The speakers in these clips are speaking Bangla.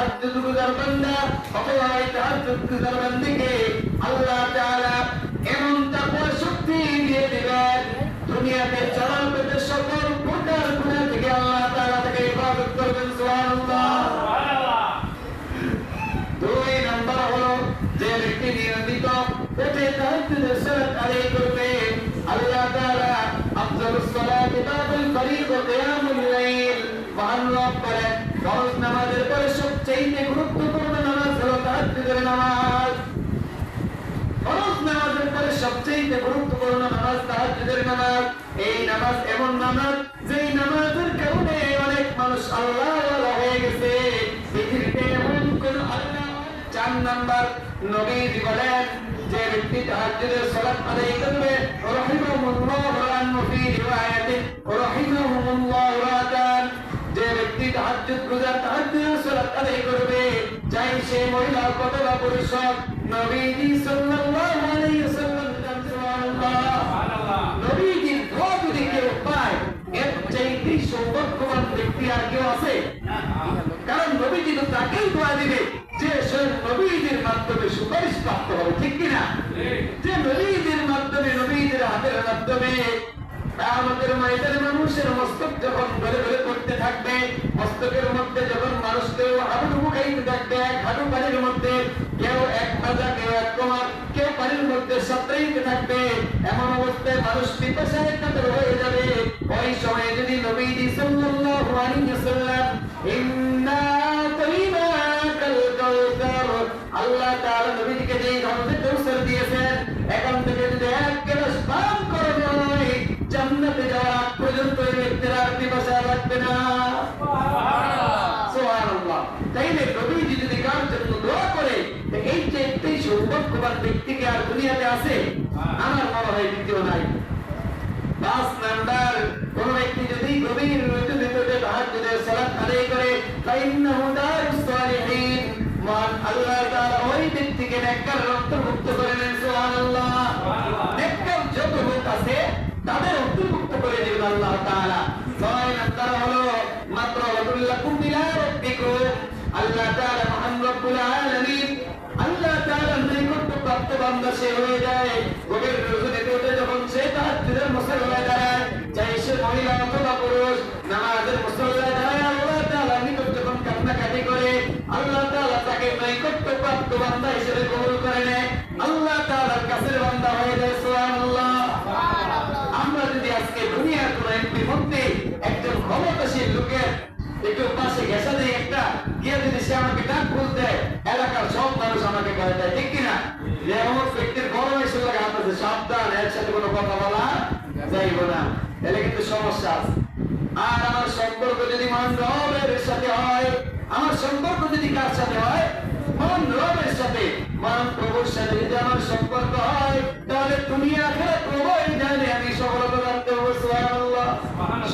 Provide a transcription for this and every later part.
তাহাজ্জুদ গুজার বান্দা অথবা এই তাহাজ্জুদ গুজার বান্দিকে আল্লাহ তাআলা এমন তাকওয়া শক্তি দিয়ে দিবেন, দুনিয়াতে চলার পথে সকল নিয়মিত সবচেয়ে গুরুত্বপূর্ণ নামাজ হলো তাহাজ্জুদের নামাজ। ফরজ নামাজের পরে সবচেয়ে গুরুত্বপূর্ণ নামাজ তাহাজ্জুদের নামাজ। এই নামাজ এমন নামাজ, যেই নামাজের কারণে অনেক মানুষ আল্লাহ হয়ে গেছে। পৃথিবীতে এমন কোন চার নাম্বার নবীজি বলেন, যে ব্যক্তি তাহাজ্জুদের সালাত আদায় করবে, রাহিমাহুল্লাহ রান্নু ফি রিওয়ায়াতিন, রাহিমাহুল্লাহ রাতান যে ব্যক্তি তাহাজ্জুদ গুজার তাহাজ্জুদের সালাত আদায় করবে। চাই সে মহিলা কত বা পুরুষ নবীজি সাল্লাল্লাহু আলাইহি ওয়াসাল্লাম সুবহানাল্লাহ। নবীজির দোয়া যদি কেউ পায় এর চাইতে সৌভাগ্যবান ব্যক্তি আর কেউ আছে? কারণ নবীজি তো তাকেই দোয়া দিবে যে সে নবীজির মাধ্যমে সুপারিশ প্রাপ্ত হবে ঠিক কিনা? যে নবীজির মাধ্যমে নবীজির হাতের মাধ্যমে আমাদের ময়দানে মানুষের মস্তক যখন ঘরে ঘরে করতে থাকবে, মস্তকের মধ্যে যখন মানুষ কেউ হাঁটু খাইতে থাকবে এক হাঁটু পানির মধ্যে, কেউ এক ভাজা কেউ এক কমার, কেউ পানির মধ্যে সাঁতরাইতে থাকবে, এমন অবস্থায় মানুষ পিপাসায় কাতর হয়ে যাবে। ওই সময় যদি নবীজি সাল্লাল্লাহু আলাইহি ওয়াসাল্লাম, ইন্না সৌভাগ্যবান ব্যক্তিকে আর দুনিয়াতে আছে। আমার মনে হয় দ্বিতীয় নাই। পাঁচ নাম্বার কোন ব্যক্তি যদি গভীর রজনী পেটে তাহাজ্জুদের সালাত আদায় করে ফাইন্নাহু দারুস সালিহিন। মহান আল্লাহ তাআলা ওই ব্যক্তিকে নেককার অন্তর্ভুক্ত করে নেন সুবহানাল্লাহ। নেককার যত লোক আছে তাদের অন্তর্ভুক্ত করে দিবেন আল্লাহ তাআলা। ছয় নাম্বার হলো মাত্র ওয়াদুল্লাকুম বিলা রাব্বিকুম। আল্লাহ তাআলা মহান রব্বুল আলামিন প্রাপ্ত বান্দা সে হয়ে যায়। গভীর রজনীতে উঠে যখন সে তাহাজ্জুদের মুসল্লায় দাঁড়ায়, চাই সে মহিলা অথবা পুরুষ, নামাজের মুসল্লায় দাঁড়ায় আল্লাহ তাআলার নিকট যখন কান্নাকাটি করে, আল্লাহ তাআলা তাকে নৈকট্য প্রাপ্ত বান্দা হিসেবে কবুল করে নেয়। আল্লাহ তাআলার কাছের বান্দা হয়ে যায়, সুবহানাল্লাহ। আমরা যদি আজকে দুনিয়ার কোন এমপি মন্ত্রী সমস্যা আছে। আর আমার সম্পর্ক যদি রবের সাথে হয় আমার সম্পর্ক যদি কার সাথে হয়? রবের সাথে। প্রভুর সাথে যদি আমার সম্পর্ক তাহলে তুমি আখেরা প্রভুই জানে আমি সফলতা রাখতে হবে সুবহানাল্লাহ।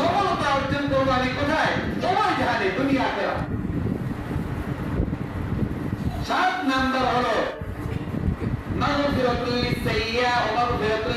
সফলতা অর্জন করব আমি কোথায়? সবাই জানে আখেরা সাত নাম্বার হলো মাগফিরাতুল লিসাইয়্যা ওয়া মাগফিরাতুল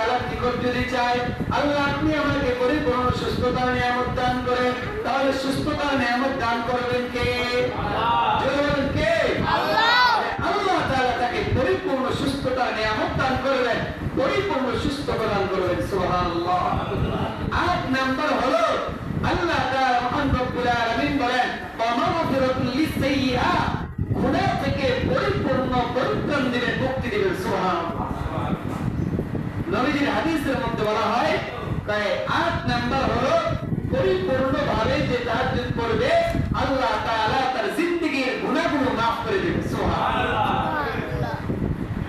নিকট যদি চাই আল্লাহ আপনি আমাকে পরিপূর্ণ সুস্থতার নিয়ামত দান করেন। তাহলে সুস্থতার নিয়ামত দান করবেন কে? জোরে বলেন কে? আল্লাহ। তাআলা তাকে পরিপূর্ণ সুস্থতা নিয়ামত দান করবেন পরিপূর্ণ সুস্থ প্রদান করবেন সুবহানাল্লাহ আট নাম্বার হলো আল্লাহ তাআলা মহান রব্বুল আলামিন বলেন ওয়া মাগফিরাতুল লিসাইয়্যা নবীর হাদিসের মধ্যে বলা হয় তাই আট নাম্বার হলো পরিপূর্ণ ভাবে যে তাহাজ্জুদ করবে, আল্লাহ তাআলা তার জিন্দেগীর গুনাহগুলো মাফ করে দেবে। সুবহানাল্লাহ।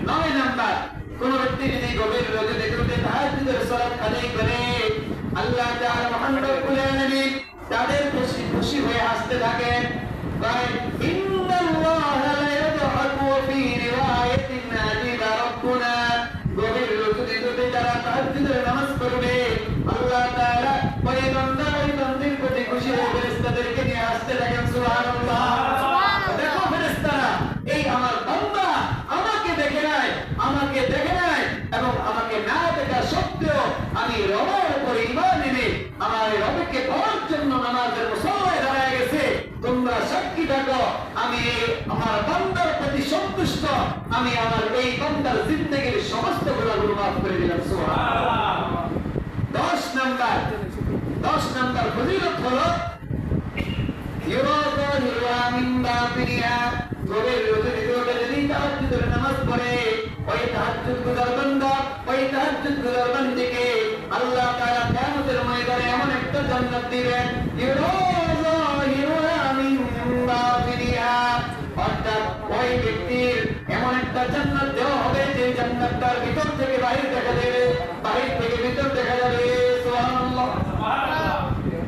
নয় নাম্বার, কোন ব্যক্তি যদি গভীর রজনী রূপে তাহাজ্জুদের সালাত আদায় করে, আল্লাহ তাআলা রব্বুল আলামিন তাদের খুশি খুশি হয়ে হাসতে থাকেন। তাই আমি রবের উপর ইমান এনে আমার রবকে পাওয়ার জন্য নামাজের মুসল্লায় দাঁড়ায় গেছে। তোমরা সাক্ষী থাকো, আমি আমার বান্দার প্রতি সন্তুষ্ট। আমি আমার এই বান্দার জিন্দগির সমস্ত গুণাগুলো মাফ করে দিলাম দশ নাম্বার দশ নাম্বার ফজিলত হলো নামাজ পড়ে। ওই তাহাজ্জুদ গুজার বান্দা, ওই তাহাজ্জুদ গুজার বান্দিকে আল্লাহ তাআলা কিয়ামতের ময়দানে এমন একটা জান্নাত দিবেন। ইউরাদুহা মিন বাতিনিহা অর্থাৎ ওই ব্যক্তির এমন একটা জান্নাত দেওয়া হবে যে জান্নাতটার ভিতর থেকে বাহির দেখা যাবে। বাহির থেকে ভিতর দেখা যাবে। সুবহানাল্লাহ।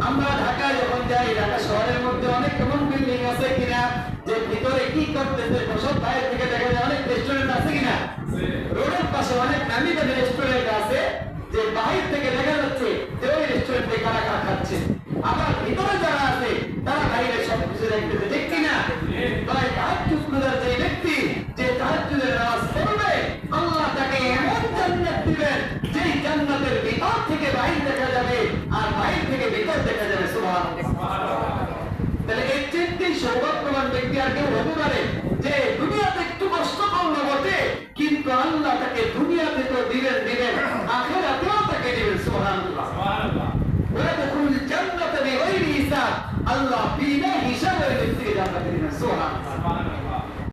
আমরা ঢাকায় যখন যাই ঢাকা শহরের মধ্যে অনেক এমন বিল্ডিং আছে কিনা যে ভিতরে কি করতেছে সব বাইরে থেকে দেখা যায় অনেক রেস্টুরেন্ট আছে কিনা। রোডের পাশে অনেক নামি দামি